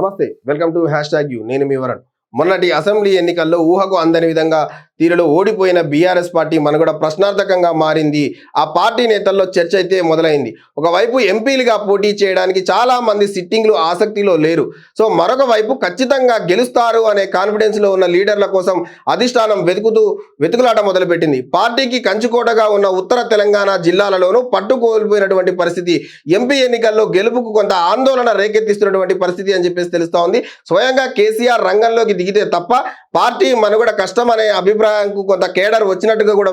నమస్తే welcome to hashtag you. నేను మీ వరణ్. మొన్నటి అసెంబ్లీ ఎన్నికల్లో ఊహకు అందని విధంగా తీరులో ఓడిపోయిన బీఆర్ఎస్ పార్టీ మనుగడ ప్రశ్నార్థకంగా మారింది. ఆ పార్టీ నేతల్లో చర్చ అయితే మొదలైంది. ఒకవైపు ఎంపీలుగా పోటీ చేయడానికి చాలా మంది సిట్టింగ్లు ఆసక్తిలో లేరు. సో మరొక వైపు ఖచ్చితంగా గెలుస్తారు అనే కాన్ఫిడెన్స్లో ఉన్న లీడర్ల కోసం అధిష్టానం వెతుకుతూ వెతుకులాట మొదలుపెట్టింది. పార్టీకి కంచుకోటగా ఉన్న ఉత్తర తెలంగాణ జిల్లాలలోనూ పట్టు కోల్పోయినటువంటి పరిస్థితి ఎంపీ ఎన్నికల్లో గెలుపుకు కొంత ఆందోళన రేకెత్తిస్తున్నటువంటి పరిస్థితి అని చెప్పేసి తెలుస్తోంది. స్వయంగా కేసీఆర్ రంగంలోకి దిగితే తప్ప పార్టీ మనుగడ కష్టం అనే అభిప్రాయంకు కొంత కేడర్ వచ్చినట్టుగా కూడా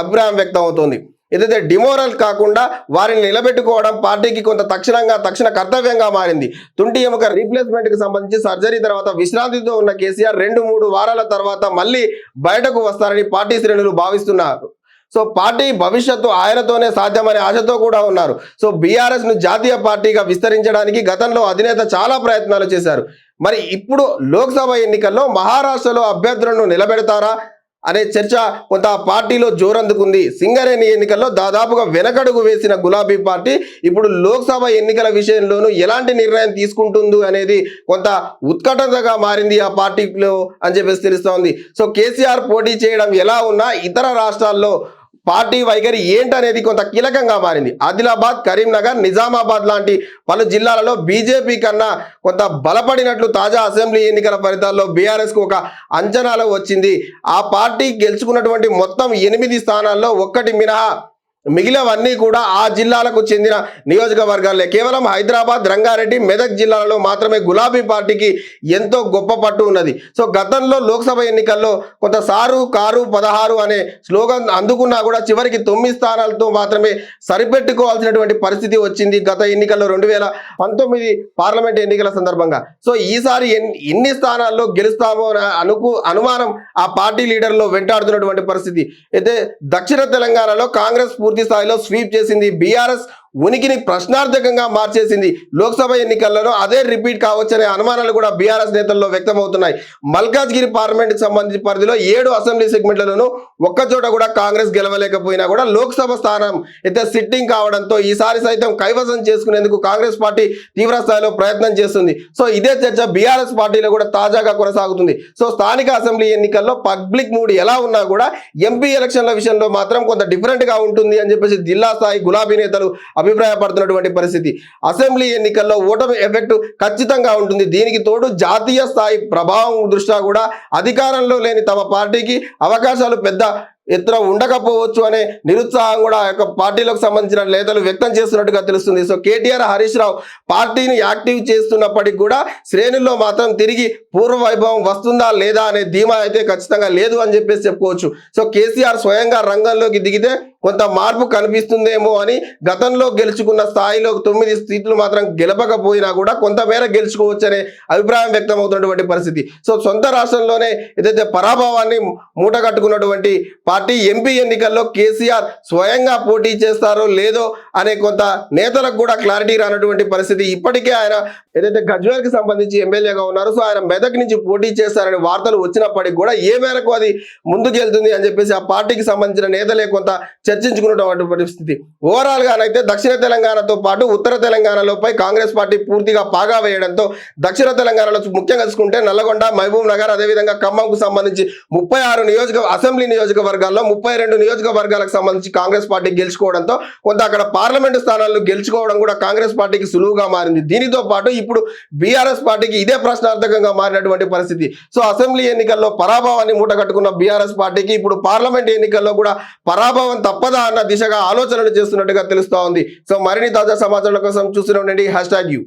అభిప్రాయం వ్యక్తం అవుతుంది. ఏదైతే డిమోరల్ కాకుండా వారిని నిలబెట్టుకోవడం పార్టీకి కొంత తక్షణంగా తక్షణ కర్తవ్యంగా మారింది. తుంటి ఎముక రీప్లేస్మెంట్కి సంబంధించి సర్జరీ తర్వాత విశ్రాంతితో ఉన్న కేసీఆర్ రెండు మూడు వారాల తర్వాత మళ్ళీ బయటకు వస్తారని పార్టీ శ్రేణులు భావిస్తున్నారు. సో పార్టీ భవిష్యత్తు ఆయనతోనే సాధ్యమనే ఆశతో కూడా ఉన్నారు. సో బీఆర్ఎస్ను జాతీయ పార్టీగా విస్తరించడానికి గతంలో అధినేత చాలా ప్రయత్నాలు చేశారు. మరి ఇప్పుడు లోక్సభ ఎన్నికల్లో మహారాష్ట్రలో అభ్యర్థులను నిలబెడతారా అనే చర్చ కొంత పార్టీలో జోరందుకుంది. సింగరేణి ఎన్నికల్లో దాదాపుగా వెనకడుగు వేసిన గులాబీ పార్టీ ఇప్పుడు లోక్సభ ఎన్నికల విషయంలోనూ ఎలాంటి నిర్ణయం తీసుకుంటుంది అనేది కొంత ఉత్కటతగా మారింది ఆ పార్టీలో అని చెప్పేసి తెలుస్తోంది సో కేసీఆర్ పోటీ చేయడం ఎలా ఉన్నా ఇతర రాష్ట్రాల్లో పార్టీ వైఖరి ఏంటనేది కొంత కీలకంగా మారింది. ఆదిలాబాద్ కరీంనగర్ నిజామాబాద్ లాంటి పలు జిల్లాలలో బీజేపీ కన్నా కొంత బలపడినట్లు తాజా అసెంబ్లీ ఎన్నికల ఫలితాల్లో బీఆర్ఎస్కు ఒక అంచనాలో వచ్చింది. ఆ పార్టీ గెలుచుకున్నటువంటి మొత్తం ఎనిమిది స్థానాల్లో ఒక్కటి మినహా మిగిలినవన్నీ కూడా ఆ జిల్లాలకు చెందిన నియోజకవర్గాలే. కేవలం హైదరాబాద్ రంగారెడ్డి మెదక్ జిల్లాలలో మాత్రమే గులాబీ పార్టీకి ఎంతో గొప్ప పట్టు ఉన్నది. సో గతంలో లోక్సభ ఎన్నికల్లో కొంత సారు కారు పదహారు అనే స్లోగన్ అందుకున్నా కూడా చివరికి తొమ్మిది స్థానాలతో మాత్రమే సరిపెట్టుకోవాల్సినటువంటి పరిస్థితి వచ్చింది గత ఎన్నికల్లో రెండు వేల పంతొమ్మిది పార్లమెంట్ ఎన్నికల సందర్భంగా. సో ఈసారి ఎన్ని స్థానాల్లో గెలుస్తామో అనే అనుకు అనుమానం ఆ పార్టీ లీడర్లో వెంటాడుతున్నటువంటి పరిస్థితి. అయితే దక్షిణ తెలంగాణలో కాంగ్రెస్ పూర్తి స్థాయిలో స్వీప్ చేసింది బీఆర్ఎస్. ఉనికిని ప్రశ్నార్థకంగా మార్చేసింది లోక్సభ ఎన్నికల్లో అదే రిపీట్ కావచ్చనే అనుమానాలు కూడా బీఆర్ఎస్ నేతల్లో వ్యక్తమవుతున్నాయి. మల్కాజ్గిరి పార్లమెంట్ సంబంధించిన పరిధిలో ఏడు అసెంబ్లీ సెగ్మెంట్లలోనూ ఒక్క చోట కూడా కాంగ్రెస్ గెలవలేకపోయినా కూడా లోక్సభ స్థానం అయితే సిట్టింగ్ కావడంతో ఈసారి సైతం కైవసం చేసుకునేందుకు కాంగ్రెస్ పార్టీ తీవ్ర స్థాయిలో ప్రయత్నం చేస్తుంది. సో ఇదే చర్చ బీఆర్ఎస్ పార్టీలో కూడా తాజాగా కొనసాగుతుంది. సో స్థానిక అసెంబ్లీ ఎన్నికల్లో పబ్లిక్ మూడ్ ఎలా ఉన్నా కూడా ఎంపీ ఎలక్షన్ల విషయంలో మాత్రం కొంత డిఫరెంట్గా ఉంటుంది అని చెప్పేసి జిల్లా స్థాయి గులాబీ నేతలు అభిప్రాయపడుతున్నటువంటి పరిస్థితి. అసెంబ్లీ ఎన్నికల్లో ఓటమి ఎఫెక్ట్ ఖచ్చితంగా ఉంటుంది. దీనికి తోడు జాతీయ స్థాయి ప్రభావం దృష్ట్యా కూడా అధికారంలో లేని తమ పార్టీకి అవకాశాలు పెద్ద ఎత్తున ఉండకపోవచ్చు అనే నిరుత్సాహం కూడా ఆ యొక్క పార్టీలకు సంబంధించిన నేతలు వ్యక్తం చేస్తున్నట్టుగా తెలుస్తుంది. సో కేటీఆర్ హరీష్ రావు పార్టీని యాక్టివ్ చేస్తున్నప్పటికీ కూడా శ్రేణుల్లో మాత్రం తిరిగి పూర్వ వైభవం వస్తుందా లేదా అనే ధీమా అయితే ఖచ్చితంగా లేదు అని చెప్పేసి చెప్పుకోవచ్చు. సో కేసీఆర్ స్వయంగా రంగంలోకి దిగితే కొంత మార్పు కనిపిస్తుందేమో అని గతంలో గెలుచుకున్న స్థాయిలో తొమ్మిది సీట్లు మాత్రం గెలపకపోయినా కూడా కొంతమేర గెలుచుకోవచ్చనే అభిప్రాయం వ్యక్తం అవుతున్నటువంటి పరిస్థితి. సో సొంత రాష్ట్రంలోనే ఏదైతే పరాభవాన్ని మూటగట్టుకున్నటువంటి పార్టీ ఎంపీ ఎన్నికల్లో కేసీఆర్ స్వయంగా పోటీ చేస్తారో లేదో అనే కొంత నేతలకు కూడా క్లారిటీ రానటువంటి పరిస్థితి. ఇప్పటికే ఆయన ఏదైతే గజ్వేల్కి సంబంధించి ఎమ్మెల్యేగా ఉన్నారు సో ఆయన మెదక్ నుంచి పోటీ చేస్తారనే వార్తలు వచ్చినప్పటికీ కూడా ఏ మేరకు అది ముందుకెళ్తుంది అని చెప్పేసి ఆ పార్టీకి సంబంధించిన నేతలే కొంత చర్చించుకున్నటువంటి పరిస్థితి. ఓవరాల్ గానైతే దక్షిణ తెలంగాణతో పాటు ఉత్తర తెలంగాణలోపై కాంగ్రెస్ పార్టీ పూర్తిగా పాగా వేయడంతో దక్షిణ తెలంగాణలో ముఖ్యంగా చూసుకుంటే నల్లగొండ మహబూబ్ నగర్ అదేవిధంగా ఖమ్మంకు సంబంధించి ముప్పై ఆరు నియోజక అసెంబ్లీ నియోజకవర్గాల్లో ముప్పై రెండు నియోజకవర్గాలకు సంబంధించి కాంగ్రెస్ పార్టీ గెలుచుకోవడంతో కొంత అక్కడ పార్లమెంటు స్థానాలు గెలుచుకోవడం కూడా కాంగ్రెస్ పార్టీకి సులువుగా మారింది. దీనితో పాటు ఇప్పుడు బీఆర్ఎస్ పార్టీకి ఇదే ప్రశ్నార్థకంగా మారినటువంటి పరిస్థితి. సో అసెంబ్లీ ఎన్నికల్లో పరాభవాన్ని మూటగట్టుకున్న బీఆర్ఎస్ పార్టీకి ఇప్పుడు పార్లమెంట్ ఎన్నికల్లో కూడా పరాభవం తప్పదా అన్న దిశగా ఆలోచనలు చేస్తున్నట్టుగా తెలుస్తా ఉంది. సో మరిన్ని తాజా సమాచారాల కోసం చూస్తూనే ఉండండి. Hashtag U.